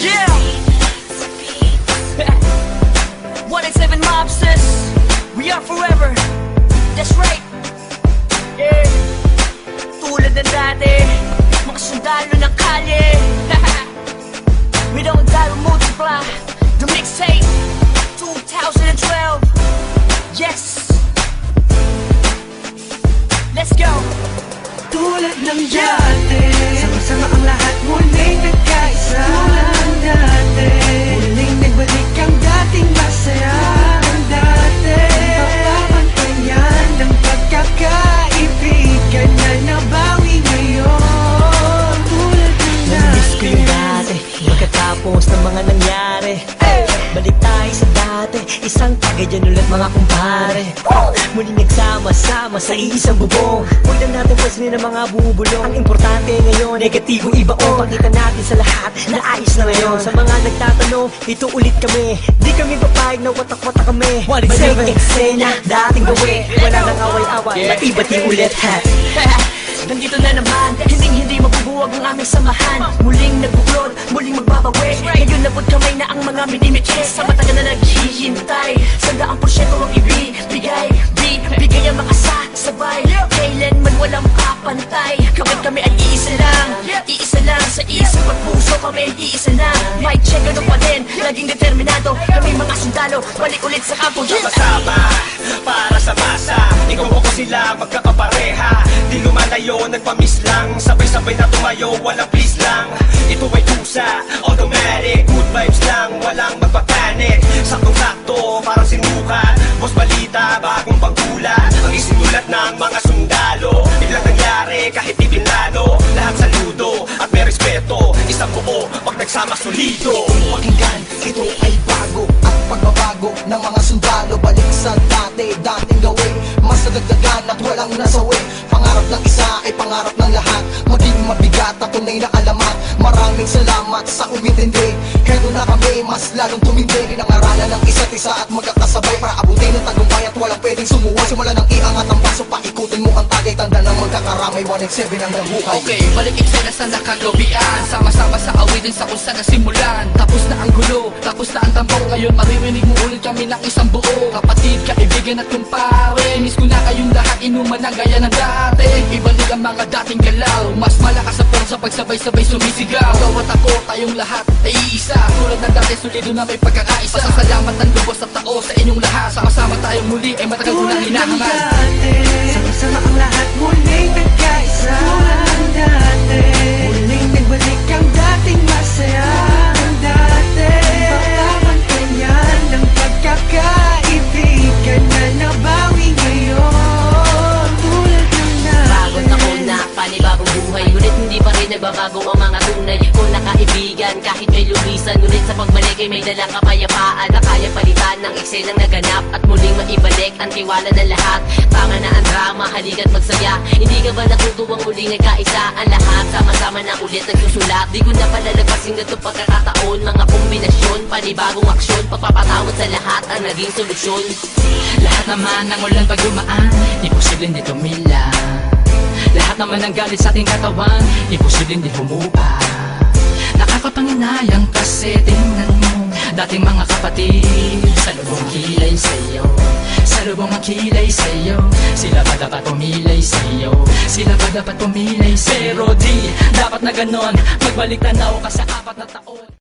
Yeah! 187 Mob says, we are forever. That's right. Yeah. Tulad ng dati, mga sundalo ng kalye. we don't die, we multiply. The mixtape, 2012. Yes! Let's go! Tulad ng dati, sama-sama ang lahat muling nagkaisa. Mga nangyari. Balik tayo sa dati Isang tagayan ulit mga kumpare. Muling nagsama-sama sa isang bubong. Huwag na natin pansinin ang mga bubulong. Ang importante ngayon, negatibo ibaon Pakita natin sa lahat na ayos na ngayon. Sa mga nagtatanong, ito ulit kami. Di kami papayag na watak-watak kami. Balik eksena, dating gawi. Wala nang away-away, matibati ulit ha Nandito na naman, hindi hindi mabubuwag ang aming samahan. Muling nagbuklod, muling magbabawi. Ngayon nabot kamay na ang mga minimitis Sa matagal na naghihintay Sa daang porsyento ang ibibigay. Di, bigay ang mga sabay Kailanman walang kapantay Kapit kami ay iisa lang. Iisa lang sa isip at puso kami Iisa lang, mic check ano pa din Laging determinado, kami mga sundalo. Balik ulit sa kampo, yeah! Sila magkakapareha. Di lumalayo, nagpamiss lang. Sabay-sabay na tumayo, walang please lang. Ito ay tusa, automatic Good vibes lang, walang magpapanik Saktong-sakto, parang sinukat Boss balita, bagong pagkula. Ang isinulat ng mga sundalo. Biglang nangyari, kahit di binlado Lahat saludo, at may respeto. Isang buo, pag nagsama solido Pakinggan, ito ay pagbabago ng mga sundalo. Balik sa dati, dating gawin. Mas nadagdagan at walang nasawi. Pangarap ng isa ay pangarap ng lahat. Maging mabigat at tunay na alamat. Maraming salamat sa umintindi Hedo na kami, mas lalong tumindi. Rinangaralan ng isa't isa at magkakasabay Para abutin ang tagumpay at walang pwedeng sumuway. Simula ng iangat ang paso, paikutin mo ang tagay Tanda ng magkakaramay, 187 ang nabuhay. Okay, balik eksena sa nakagawian Sama-sama sa awitin sa kung saan nasimulan. Tapos na ang gulo, tapos na ang tambong Ngayon maririnig mo ulit kami ng isang buo. Kapatid, kaibigan at kumpare. Miss ko na kayong lahat inuman ng gaya ng dati. Ibalik ang mga dating galaw. Mas malakas sa sa pagsabay-sabay sumisigaw. Bawat ako, tayong lahat ay iisa Tulad ng dati, solido na may pagkakaisa. Pasasalamat ang lubos at tao sa inyong lahat. Sama-sama tayong muli ay matagal ko na Tulad kaibigan Kahit may lumisan Ngunit sa pagbalik ay may dalang kapayapaan Na kaya palitan ng eksenang naganap At muling maibalik ang tiwala ng lahat. Tama na ang drama, halika't magsaya. Hindi ka ba natutuwang muling nagkaisa ang lahat Sama-sama na ulit nagsusulat. Di ko na palalagpasin ganito pagkakataon. Mga kombinasyon, panibagong aksyon Pagpapatawad sa lahat ang naging solusyon. Lahat naman ng ulan pag dumaan Imposibleng di tumila Lahat naman ng galit sa ating katawan Imposibleng di humupa Nakakapanginayang kasi tingnan mo Dating mga kapatid Sa lubong kilay sa'yo Sa lubong ang kilay sa'yo Sila ba dapat pumilay sa'yo? Sila ba dapat pumilay sa'yo? Pero di, dapat na ganon Magbalik tanaw ka sa apat na taon